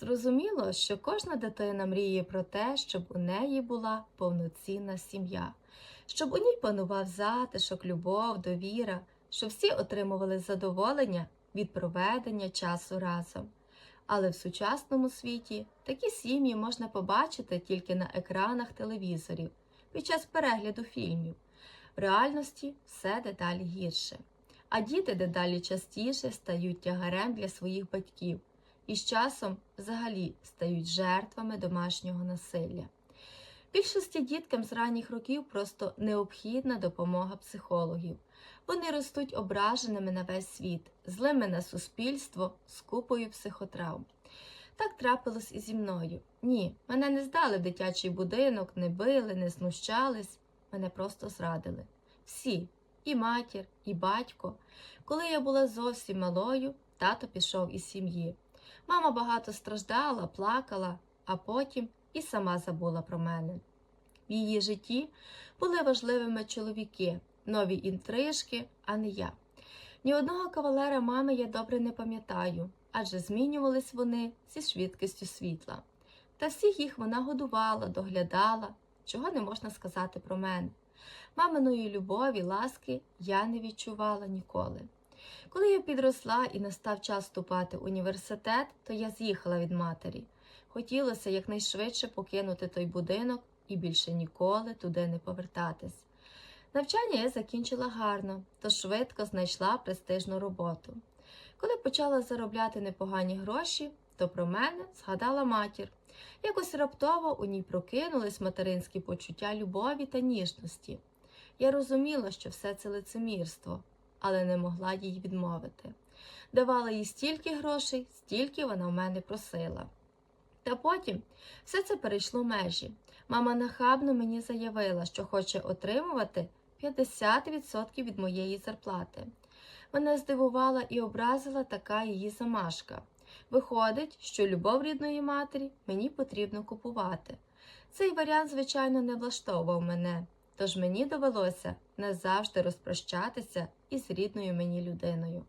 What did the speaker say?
Зрозуміло, що кожна дитина мріє про те, щоб у неї була повноцінна сім'я, щоб у ній панував затишок, любов, довіра, щоб всі отримували задоволення від проведення часу разом. Але в сучасному світі такі сім'ї можна побачити тільки на екранах телевізорів під час перегляду фільмів. В реальності все дедалі гірше, а діти дедалі частіше стають тягарем для своїх батьків і з часом взагалі стають жертвами домашнього насилля. Більшості діткам з ранніх років просто необхідна допомога психологів. Вони ростуть ображеними на весь світ, злими на суспільство, з купою психотравм. Так трапилось і зі мною. Ні, мене не здали в дитячий будинок, не били, не знущались, мене просто зрадили. Всі, і матір, і батько. Коли я була зовсім малою, тато пішов із сім'ї. Мама багато страждала, плакала, а потім і сама забула про мене. В її житті були важливими чоловіки, нові інтрижки, а не я. Ні одного кавалера мами я добре не пам'ятаю, адже змінювались вони зі швидкістю світла. Та всіх їх вона годувала, доглядала, чого не можна сказати про мене. Маминої любові, ласки я не відчувала ніколи. Коли я підросла і настав час вступати в університет, то я з'їхала від матері. Хотілося якнайшвидше покинути той будинок і більше ніколи туди не повертатись. Навчання я закінчила гарно, то швидко знайшла престижну роботу. Коли почала заробляти непогані гроші, то про мене згадала матір. Якось раптово у ній прокинулись материнські почуття любові та ніжності. Я розуміла, що все це лицемірство, але не могла їй відмовити. Давала їй стільки грошей, стільки вона в мене просила. Та потім все це перейшло межі. Мама нахабно мені заявила, що хоче отримувати 50% від моєї зарплати. Мене здивувала і образила така її замашка. Виходить, що любов рідної матері мені потрібно купувати. Цей варіант, звичайно, не влаштовував мене, тож мені довелося назавжди розпрощатися із рідною мені людиною.